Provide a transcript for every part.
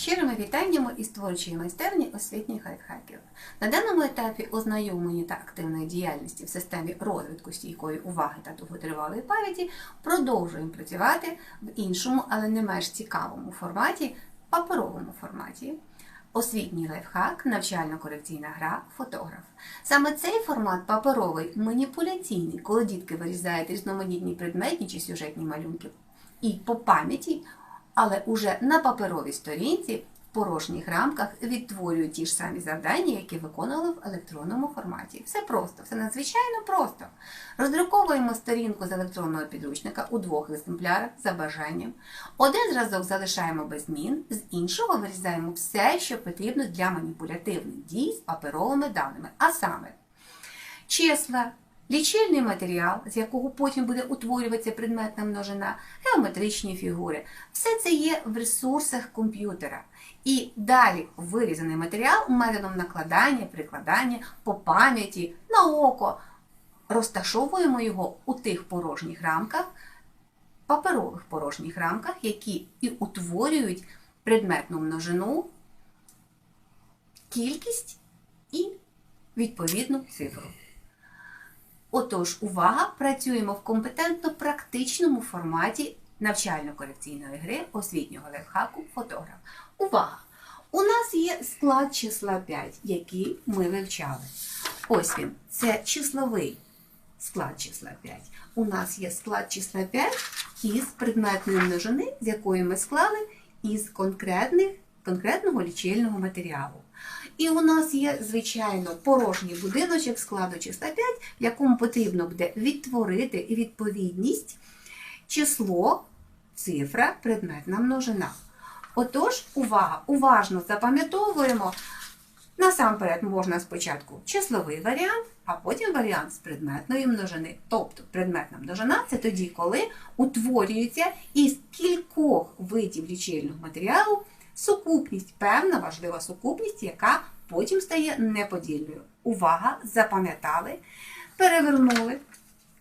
Щирими вітаннями із творчої майстерні освітніх лайфхаків. На даному етапі ознайомлення та активної діяльності в системі розвитку стійкої уваги та довготривалої пам'яті продовжуємо працювати в іншому, але не менш цікавому форматі паперовому форматі. Освітній лайфхак, навчально-корекційна гра, фотограф. Саме цей формат паперовий маніпуляційний, коли дітки вирізають різноманітні предметні чи сюжетні малюнки і по пам'яті, але уже на паперовій сторінці в порожніх рамках відтворюють ті ж самі завдання, які виконували в електронному форматі. Все просто, все надзвичайно просто. Роздруковуємо сторінку з електронного підручника у двох екземплярах за бажанням. Один зразок залишаємо без змін, з іншого вирізаємо все, що потрібно для маніпулятивних дій з паперовими даними, а саме числа, лічильний матеріал, з якого потім буде утворюватися предметна множина, геометричні фігури. Все це є в ресурсах комп'ютера. І далі вирізаний матеріал методом накладання, прикладання по пам'яті на око. Розташовуємо його у тих порожніх рамках, паперових порожніх рамках, які і утворюють предметну множину, кількість і відповідну цифру. Отож, увага! Працюємо в компетентно-практичному форматі навчально-корекційної гри освітнього лайфхаку фотограф. Увага! У нас є склад числа 5, який ми вивчали. Ось він. Це числовий склад числа 5. У нас є склад числа 5 із предметної множини, з якої ми склали із конкретних, конкретного лічильного матеріалу. І у нас є, звичайно, порожній будиночок складу числа 5, в якому потрібно буде відтворити відповідність число, цифра, предметна множина. Отож, увага! Уважно запам'ятовуємо. Насамперед можна спочатку числовий варіант, а потім варіант з предметної множини. Тобто предметна множина це тоді, коли утворюється із кількох видів лічильного матеріалу сукупність, певна важлива сукупність, яка потім стає неподільною. Увага! Запам'ятали, перевернули,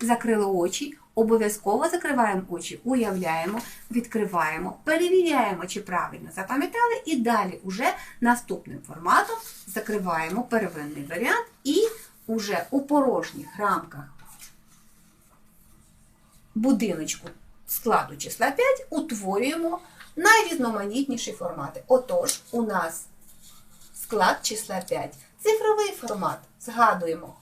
закрили очі. Обов'язково закриваємо очі, уявляємо, відкриваємо, перевіряємо, чи правильно запам'ятали, і далі уже наступним форматом закриваємо первинний варіант і уже у порожніх рамках будиночку складу числа 5 утворюємо найрізноманітніші формати. Отож, у нас склад числа 5. Цифровий формат. Згадуємо,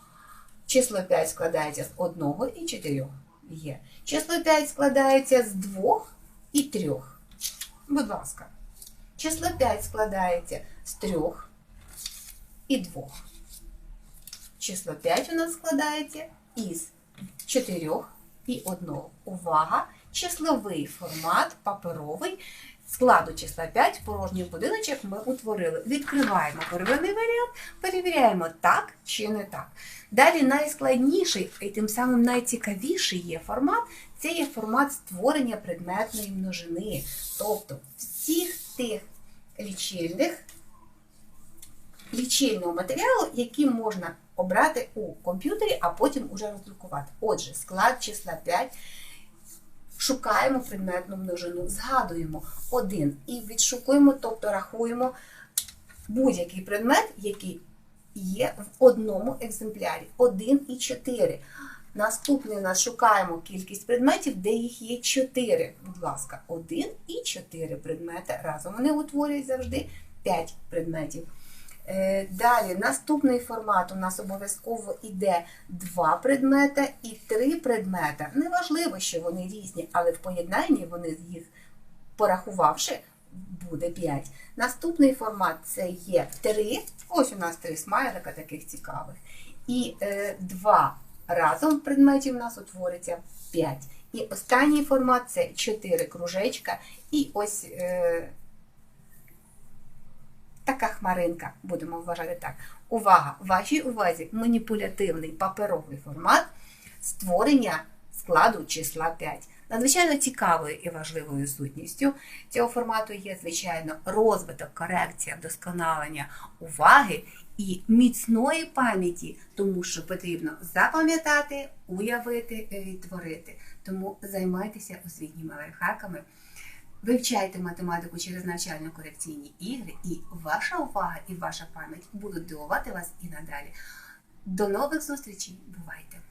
число 5 складається з 1 і 4 є. Число 5 складається з 2 і 3. Будь ласка. Число 5 складається з 3 і 2. Число 5 у нас складається із 4 і 1. Увага! Числовий формат паперовий. Складу числа 5 порожній будиночок ми утворили. Відкриваємо первинний варіант, перевіряємо так чи не так. Далі найскладніший і тим самим найцікавіший є формат це є формат створення предметної множини. Тобто всіх тих лічильних лічильного матеріалу, які можна обрати у комп'ютері, а потім уже роздрукувати. Отже, склад числа 5. Шукаємо предметну множину, згадуємо один і відшукуємо, тобто рахуємо будь-який предмет, який є в одному екземплярі. 1 і 4. Наступний нас шукаємо кількість предметів, де їх є 4. Будь ласка, 1 і 4 предмети. Разом вони утворюють завжди 5 предметів. Далі, наступний формат у нас обов'язково йде два предмети і три предмети. Неважливо, що вони різні, але в поєднанні вони їх порахувавши, буде 5. Наступний формат це є 3. Ось у нас три смайлика таких цікавих. І е, два разом предметів у нас утвориться 5. І останній формат це 4 кружечка. І ось. Е, хмаринка, будемо вважати так. Увага! Вашій увазі маніпулятивний паперовий формат створення складу числа 5. Надзвичайно цікавою і важливою сутністю цього формату є, звичайно, розвиток, корекція, вдосконалення уваги і міцної пам'яті, тому що потрібно запам'ятати, уявити, відтворити. Тому займайтеся освітніми лайфхаками. Вивчайте математику через навчально-корекційні ігри, і ваша увага і ваша пам'ять будуть дивувати вас і надалі. До нових зустрічей! Бувайте!